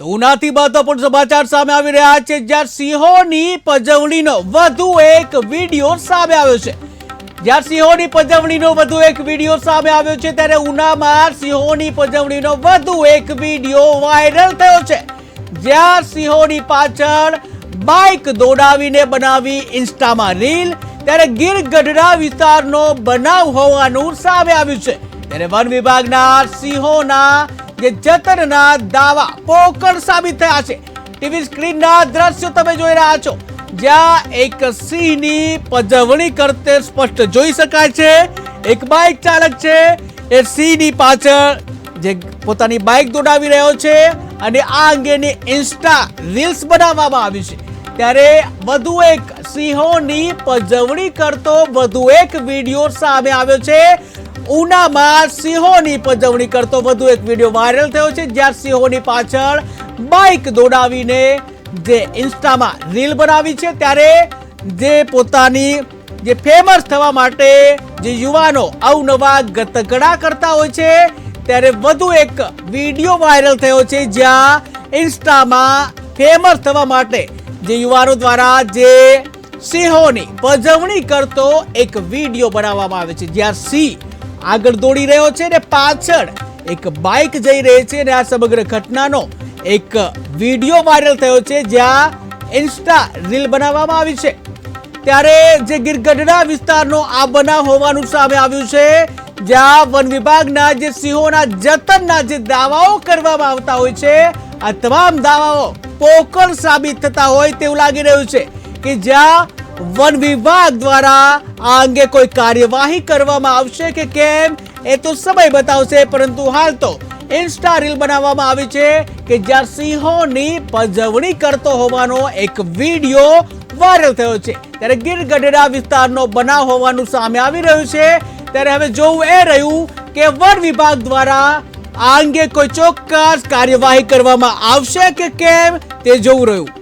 તો ઉનાથી મહત્વપૂર્ણ સમાચાર સામે આવી રહ્યા છે, જ્યાં સિંહોની પજવણીનો વધુ એક વીડિયો સામે આવ્યો છે. જ્યાં સિંહોની પજવણીનો વધુ એક વીડિયો સામે આવ્યો છે, ત્યારે ઉનામાં સિંહોની પજવણીનો વધુ એક વીડિયો વાયરલ થયો છે. જ્યાં સિંહોની પાછળ બાઇક દોડાવીને બનાવી ઇન્સ્ટામાં રીલ, ત્યારે ગીર ગઢડા વિસ્તારનો બનાવ હોવાનું સામે આવ્યું છે. ત્યારે વન વિભાગના સિંહોના જે જતનના દાવા પોકળ સાબિત થયા છે. ટીવી સ્ક્રીનના દ્રશ્યો તમે જોઈ રહ્યા છો. જ્યાં એક સિંહની પજવણી કરતે સ્પષ્ટ જોઈ શકાય છે. એક બાઇક ચાલક છે. એ સિંહની પાછળ જે પોતાની બાઇક દોડાવી રહ્યો છે અને આ અંગેની ઇન્સ્ટા રીલ્સ બનાવવામાં આવી છે. ત્યારે વધુ એક સિંહોની પજવણી કરતો વધુ એક વીડિયો સામે આવ્યો છે. ઉનામાં સિંહોની પજવણી કરતો વધુ એક વીડિયો વાયરલ થયો છે, જ્યાં સિંહોની પાછળ બાઇક દોડાવીને જે ઇન્સ્ટામાં રીલ બનાવી છે, ત્યારે જે પોતાની જે ફેમસ થવા માટે જે યુવાનો અવનવા ગતગડા કરતા હોય છે, ત્યારે વધુ એક વીડિયો વાયરલ થયો છે, જ્યાં ઇન્સ્ટામાં ફેમસ થવા માટે જે યુવાનો દ્વારા જે સિંહોની પજવણી કરતો એક વીડિયો બનાવવામાં આવે છે, જ્યાં સિંહ આગળ દોડી રહ્યો છે ને પાછળ એક બાઇક જઈ રહી છે અને આ સમગ્ર ઘટનાનો એક વીડિયો વાયરલ થયો છે, જ્યાં ઇન્સ્ટા રીલ બનાવવામાં આવી છે. ત્યારે જે ગીરગઢડા વિસ્તારનો આ બનાવ હોવાનું સામે આવ્યું છે, જ્યાં વન વિભાગના જે સિંહોના જતનના જે દાવાઓ કરવામાં આવતા હોય છે, આ તમામ દાવાઓ પોકળ સાબિત થતા હોય તેવું લાગી રહ્યું છે. કે જ્યાં વન વિભાગ દ્વારા આ અંગે કોઈ કાર્યવાહી કરવામાં આવશે કે કેમ, એ તો સમય બતાવશે, પરંતુ હાલ તો ઇન્સ્ટા રીલ બનાવવામાં આવી છે કે જ્યાં સિંહોની પજવણી કરતો હોવાનો એક વીડિયો વાયરલ થયો છે. ત્યારે ગીર ગઢડા વિસ્તારનો બનાવ હોવાનું સામે આવી રહ્યું છે. ત્યારે હવે જોવું એ રહ્યું કે વન વિભાગ દ્વારા આ અંગે કોઈ ચોક્કસ કાર્યવાહી કરવામાં આવશે કે કેમ, તે જોવું રહ્યું.